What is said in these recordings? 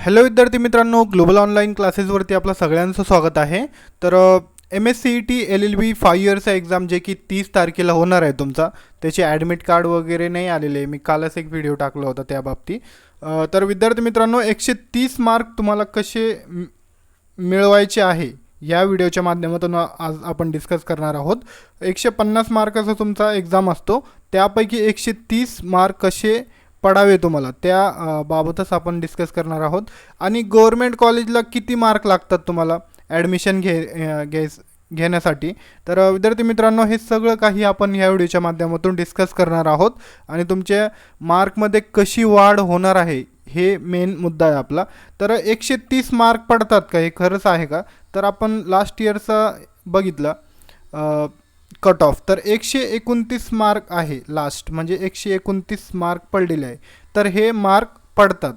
Hello विद्यार्थी मित्रांनो global online क्लासेसवरती आपलं सगळ्यांचं स्वागत आहे. तर M S C E T L L B five इयर्सचा exam जे की तीस तारखेला होणार आहे तुमचा. त्याचे ॲडमिट कार्ड वगैरे नाही आलेले. आहे मी कालच एक व्हिडिओ टाकला होता त्या बाबतीत. तर विद्यार्थी मित्रांनो एकशे तीस मार्क तुम्हाला कसे मिळवायचे आहे? या व्हिडिओच्या माध्यमातून आज आपण डिस्कस करणार आहोत. एकशे पन्नास मार्काचा तुमचा एक्झाम असतो. त्यापैकी एकशे तीस मार्क कसे पडावे तुम्हाला. त्या बाबतच आपण डिस्कस करणार आहोत. आणि गव्हर्मेंट कॉलेजला किती मार्क लागतात तुम्हाला? ॲडमिशन घे घे घेण्यासाठी. तर विद्यार्थी मित्रांनो हे सगळं काही आपण ह्या व्हिडिओच्या माध्यमातून डिस्कस करणार आहोत. आणि तुमच्या मार्कमध्ये कशी वाढ होणार आहे हे मेन मुद्दा आहे आपला. तर एकशे तीस मार्क पडतात का? हे खरंच आहे का? तर आपण लास्ट इयरचा बघितला. कट ऑफ तर एकशे एकोणतीस मार्क आहे लास्ट म्हणजे एकशे एकोणतीस मार्क पडलेले आहे. तर हे मार्क पडतात.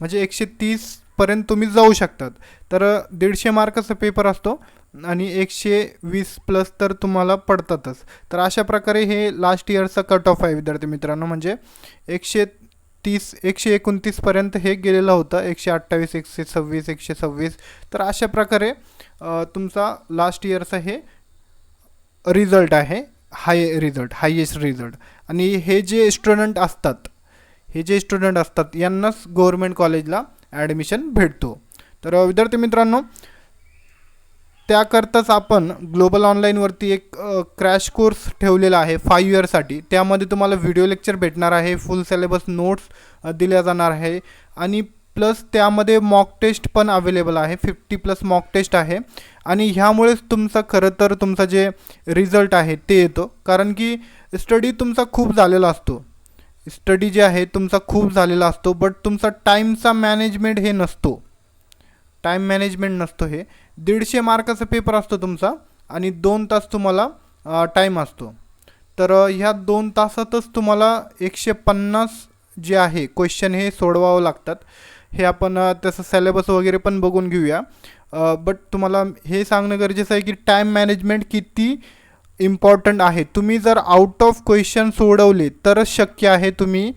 म्हणजे एकशे तीसपर्यंत तुम्ही जाऊ शकतात. तर दीडशे मार्काचा पेपर असतो आणि एकशे वीस प्लस तर तुम्हाला पडतातच. तर अशा प्रकारे हे लास्ट इयरचा कट ऑफ आहे विद्यार्थी मित्रांनो. म्हणजे एकशे तीस एकशे एकोणतीसपर्यंत हे गेलेलं होतं. एकशे अठ्ठावीस एकशे सव्वीस एकशे सव्वीस. तर अशा प्रकारे तुमचा लास्ट इयरचा हे रिझल्ट आहे हाय रिझल्ट हायेस्ट रिझल्ट आणि हे जे स्टुडंट असतात हे जे स्टुडंट असतात यांनाच गव्हर्मेंट कॉलेजला ॲडमिशन भेटतो. तर विद्यार्थी मित्रांनो त्याकरताच आपण ग्लोबल ऑनलाईनवरती एक क्रॅश कोर्स ठेवलेला आहे फाईव्ह इयरसाठी त्यामध्ये तुम्हाला व्हिडिओ लेक्चर भेटणार आहे फुल सिलेबस नोट्स दिल्या जाणार आहे. आणि प्लस त्यामध्ये मॉक टेस्ट पण अवेलेबल आहे. फिफ्टी प्लस मॉक टेस्ट आहे. आणि ह्यामुळेच तुमचा खरं तर तुमचा जे रिझल्ट आहे ते येतो. कारण की स्टडी तुमचा खूप झालेला असतो. स्टडी जे आहे तुमचा खूप झालेला असतो. बट तुमचा टाईमचा मॅनेजमेंट हे नसतो. टाईम मॅनेजमेंट नसतो हे. दीडशे मार्काचा पेपर असतो तुमचा आणि दोन तास तुम्हाला टाईम असतो. तर ह्या दोन तासातच तुम्हाला एकशे पन्नास जे आहे क्वेश्चन हे सोडवावं लागतात. हे आपण त्याचं सिलेबस वगैरे पण बघून घेऊया. बट तुम्हाला हे सांगणं गरजेचं आहे की टाईम मॅनेजमेंट किती इम्पॉर्टंट आहे. तुम्ही जर आउट ऑफ क्वेश्चन सोडवले तरच शक्य आहे तुम्ही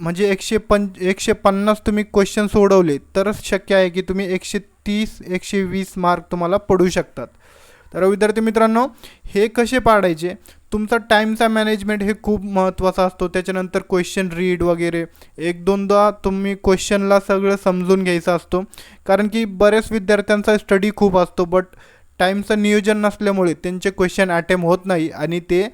म्हणजे एकशे पं एकशे पन्नास तुम्ही क्वेश्चन सोडवले तरच शक्य आहे की तुम्ही एकशे तीस एकशे वीस मार्क तुम्हाला पडू शकतात. तर विद्यार्थी मित्रांनो हे कसे पाडायचे? तुमचा टाईमचा मॅनेजमेंट हे खूप महत्त्वाचा असतो. त्याच्यानंतर क्वेश्चन रीड वगैरे. एक दोनदा तुम्ही क्वेश्चनला सगळं समजून घ्यायचं असतो. कारण की बऱ्याच विद्यार्थ्यांचा स्टडी खूप असतो बट टाईमचं नियोजन नसल्यामुळे त्यांचे क्वेश्चन अटेम्प होत नाही आणि ते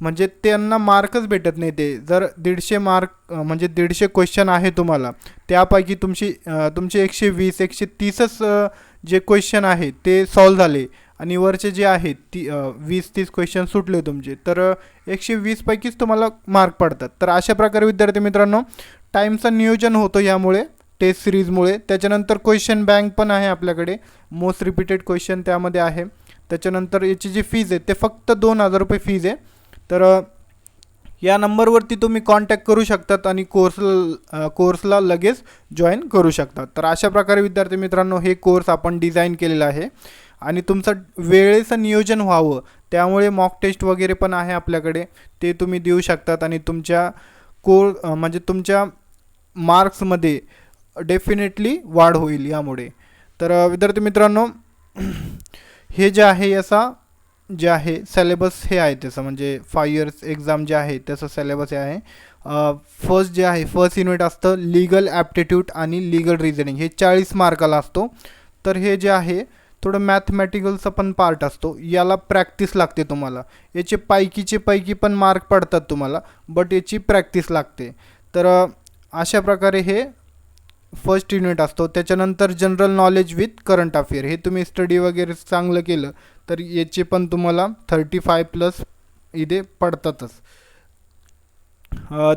म्हणजे त्यांना मार्कच भेटत नाही ते. जर दीडशे मार्क म्हणजे दीडशे क्वेश्चन आहे तुम्हाला त्यापैकी तुमची तुमचे एकशे वीस एकशे तीसच जे क्वेश्चन आहे ते सॉल्व झाले. आणि वरचे जे आहेत ती वीस तीस क्वेश्चन सुटले तुमचे. तर एकशे वीसपैकीच तुम्हाला मार्क पडतात. तर अशा प्रकारे विद्यार्थी मित्रांनो टाईमचं नियोजन होतं यामुळे टेस्ट सिरीजमुळे त्याच्यानंतर क्वेश्चन बँक पण आहे आपल्याकडे. मोस्ट रिपीटेड क्वेश्चन त्यामध्ये आहे. त्याच्यानंतर याची जी फीज आहे ते फक्त दोन हजार रुपये फीज आहे. तर या नंबरवरती तुम्ही कॉन्टॅक्ट करू शकतात आणि कोर्स कोर्सला लगेच जॉईन करू शकतात. तर अशा प्रकारे विद्यार्थी मित्रांनो हे कोर्स आपण डिझाईन केलेला आहे. आणि तुमचं वेळेचं नियोजन व्हावं. त्यामुळे मॉक टेस्ट वगैरे पण आहे आपल्याकडे. ते तुम्ही देऊ शकतात आणि तुमच्या कोर म्हणजे तुमच्या मार्क्समध्ये डेफिनेटली वाढ होईल यामुळे. तर विद्यार्थी मित्रांनो हे जे आहे याचा जे आहे सिलेबस हे आहे त्याचं. म्हणजे फाय इयर्स एक्झाम जे आहे त्याचं सिलेबस हे आहे. फर्स्ट जे आहे फर्स्ट युनिट असतं लिगल ॲप्टिट्यूड आणि लिगल रिझनिंग हे चाळीस मार्काला असतो. तर हे जे आहे थोडं मॅथमॅटिकलचा पण पार्ट असतो. याला प्रॅक्टिस लागते तुम्हाला. याचे पैकीचे पैकी पण मार्क पडतात तुम्हाला बट याची प्रॅक्टिस लागते. तर अशा प्रकारे हे फर्स्ट युनिट असतो. त्याच्यानंतर general knowledge with current affair हे तुम्ही स्टडी वगैरे चांगलं केलं तर याचे पण तुम्हाला थर्टी फाय प्लस इथे पडतातच.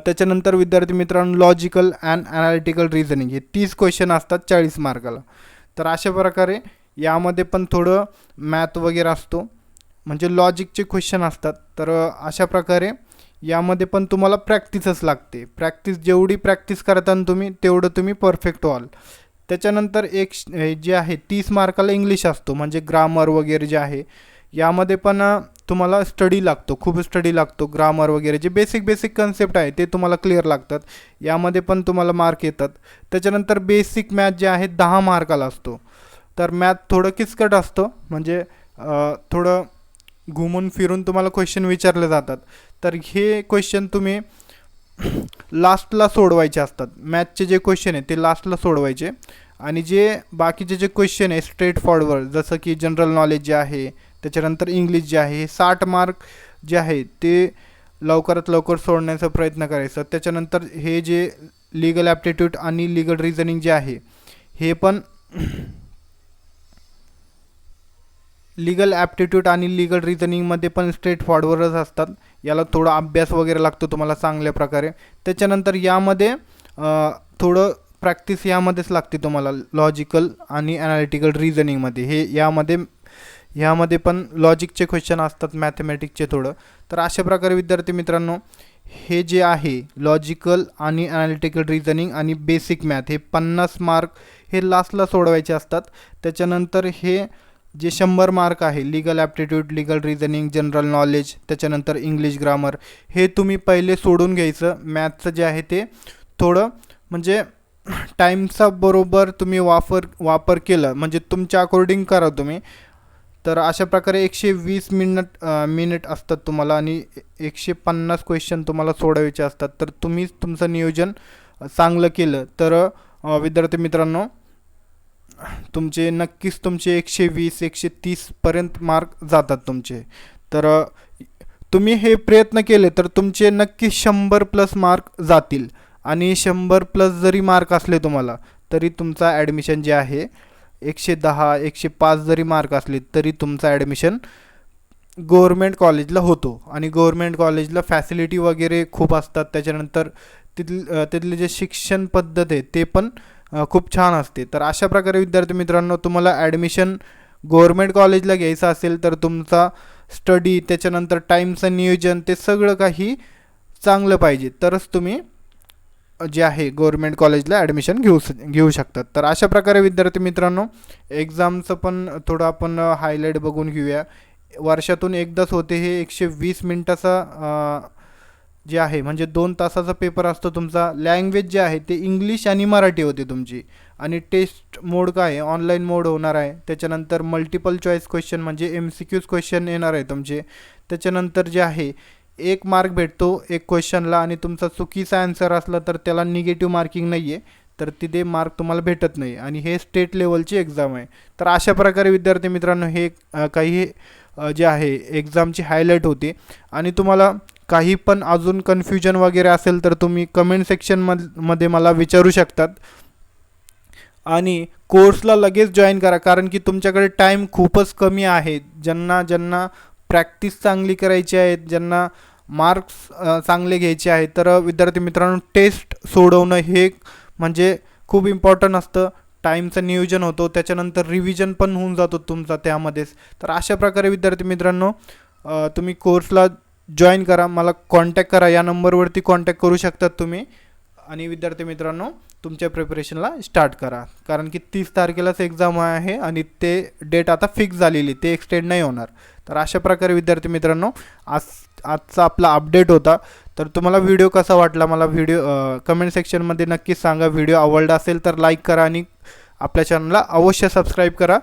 त्याच्यानंतर विद्यार्थी मित्रांनो लॉजिकल अँड ॲनालिटिकल रिझनिंग हे तीस क्वेश्चन असतात चाळीस मार्काला तर अशा प्रकारे यामध्ये पण थोडं मॅथ वगैरे असतो. म्हणजे लॉजिकचे क्वेश्चन असतात. तर अशा प्रकारे यामध्ये पण तुम्हाला प्रॅक्टिसच लागते. प्रॅक्टिस जेवढी प्रॅक्टिस करताना तुम्ही तेवढं तुम्ही परफेक्ट व्हाल. त्याच्यानंतर एक हे जे आहे तीस मार्काला इंग्लिश असतो. म्हणजे ग्रामर वगैरे जे आहे यामध्ये पण तुम्हाला स्टडी लागतो. खूप स्टडी लागतो. ग्रामर वगैरे जे बेसिक बेसिक कन्सेप्ट आहे ते तुम्हाला क्लिअर लागतात. यामध्ये पण तुम्हाला मार्क येतात. त्याच्यानंतर बेसिक मॅथ जे आहे दहा मार्काला असतो. तर मॅथ थोडं किचकट असतं. म्हणजे थोडं घुमून फिरून तुम्हाला क्वेश्चन विचारले जातात. तर हे क्वेश्चन तुम्ही लास्टला सोडवायचे असतात. मॅथचे जे क्वेश्चन आहे ते लास्टला सोडवायचे. आणि जे बाकीचे जे क्वेश्चन आहे स्ट्रेट फॉरवर्ड जसं की जनरल नॉलेज जे आहे त्याच्यानंतर इंग्लिश जे आहे हे साठ मार्क जे आहे ते लवकरात लवकर सोडण्याचा प्रयत्न करायचा. त्याच्यानंतर हे जे लिगल ॲप्टिट्यूड आणि लिगल रिझनिंग जे आहे हे पण लिगल ॲप्टिट्यूड आणि लिगल रिझनिंगमध्ये पण स्ट्रेट फॉरवर्डच असतात. याला थोडा अभ्यास वगैरे लागतो तुम्हाला चांगल्या प्रकारे. त्याच्यानंतर यामध्ये थोडं प्रॅक्टिस यामध्येच लागते तुम्हाला लॉजिकल आणि ॲनालिटिकल रिझनिंगमध्ये हे यामध्ये ह्यामध्ये पण लॉजिकचे क्वेश्चन असतात मॅथमॅटिकचे थोडं. तर अशा प्रकारे विद्यार्थी मित्रांनो हे जे आहे लॉजिकल आणि ॲनालिटिकल रिझनिंग आणि बेसिक मॅथ हे पन्नास मार्क हे लास्टला सोडवायचे असतात. त्याच्यानंतर हे जे शंभर मार्क आहे legal aptitude legal reasoning general knowledge त्याच्यानंतर इंग्लिश ग्रामर हे तुम्ही पहिले सोडून घ्यायचं. मॅथचं जे आहे ते थोडं म्हणजे टाईमचा बरोबर तुम्ही वापर वापर केलं. म्हणजे तुमच्या अकॉर्डिंग करा तुम्ही. तर अशा प्रकारे एकशे वीस मिनिट मिनिट असतात तुम्हाला आणि एकशे पन्नास क्वेश्चन तुम्हाला सोडवायचे असतात. तर तुम्हीच तुमचं नियोजन चांगलं केलं. तर विद्यार्थी मित्रांनो तुमचे नक्कीच तुमचे एकशे वीस एकशे तीसपर्यंत मार्क जातात तुमचे. तर तुम्ही हे प्रयत्न केले तर तुमचे नक्की शंभर प्लस मार्क जातील. आणि शंभर प्लस जरी मार्क असले तुम्हाला तरी तुमचा ॲडमिशन जे आहे एकशे दहा एकशे पाच जरी मार्क असले तरी तुमचं ॲडमिशन गव्हर्मेंट कॉलेजला होतो. आणि गव्हर्मेंट कॉलेजला फॅसिलिटी वगैरे खूप असतात. त्याच्यानंतर तिथल तिथले जे शिक्षण पद्धत आहे ते पण खूप छान असते. तर अशा प्रकारे विद्यार्थी मित्रांनो तुम्हाला ॲडमिशन गव्हर्मेंट कॉलेजला घ्यायचं असेल तर तुमचा स्टडी त्याच्यानंतर टाईमचं नियोजन ते सगळं काही चांगलं पाहिजे. तरच तुम्ही जे आहे गव्हर्मेंट कॉलेजला ॲडमिशन घेऊ स घेऊ शकतात. तर अशा प्रकारे विद्यार्थी मित्रांनो एक्झामचं पण थोडं आपण हायलाईट बघून घेऊया. वर्षातून एकदाच होते हे एकशे वीस मिनटाचा जे आहे म्हणजे दोन तासाचा पेपर असतो तुमचा लँग्वेज जे आहे ते इंग्लिश आणि मराठी होते तुमची. आणि टेस्ट मोड काय आहे? ऑनलाईन मोड होणार आहे. त्याच्यानंतर मल्टिपल चॉईस क्वेश्चन म्हणजे एम सी क्यूज क्वेश्चन येणार आहे तुमचे. त्याच्यानंतर जे आहे एक मार्क भेटतो एक क्वेश्चनला आणि तुमचा चुकीचा आन्सर असला तर त्याला निगेटिव्ह मार्किंग नाही आहे तर तिथे मार्क तुम्हाला भेटत नाही. आणि हे स्टेट लेवलची एक्झाम आहे. तर अशा प्रकारे विद्यार्थी मित्रांनो हे काही जे आहे एक्झामची हायलाईट होते. आणि तुम्हाला काही पण अजून कन्फ्युजन वगैरे असेल तर तुम्ही कमेंट सेक्शनमधमध्ये मला विचारू शकतात. आणि कोर्सला लगेच जॉईन करा कारण की तुमच्याकडे टाईम खूपच कमी आहे. ज्यांना ज्यांना प्रॅक्टिस चांगली करायची आहे ज्यांना मार्क्स चांगले घ्यायचे आहेत तर विद्यार्थी मित्रांनो टेस्ट सोडवणं हे म्हणजे खूप इम्पॉर्टंट असतं. टाईमचं नियोजन होतो त्याच्यानंतर रिव्हिजन पण होऊन जातो तुमचा त्यामध्येच. तर अशा प्रकारे विद्यार्थी मित्रांनो तुम्ही कोर्सला जॉईन करा मला कॉन्टॅक्ट करा. या नंबरवरती कॉन्टॅक्ट करू शकतात तुम्ही. आणि विद्यार्थी मित्रांनो तुमच्या प्रिपरेशनला स्टार्ट करा. कारण की तीस तारखेलाच एक्झाम आहे आणि ते डेट आता फिक्स झालेली ते एक्सटेंड नाही होणार. तर अशा प्रकारे विद्यार्थी मित्रांनो आज आजचा आपला अपडेट होता. तर तुम्हाला व्हिडिओ कसा वाटला मला व्हिडिओ कमेंट सेक्शनमध्ये नक्कीच सांगा. व्हिडिओ आवडला असेल तर लाईक करा आणि आपल्या चॅनलला अवश्य सबस्क्राईब करा.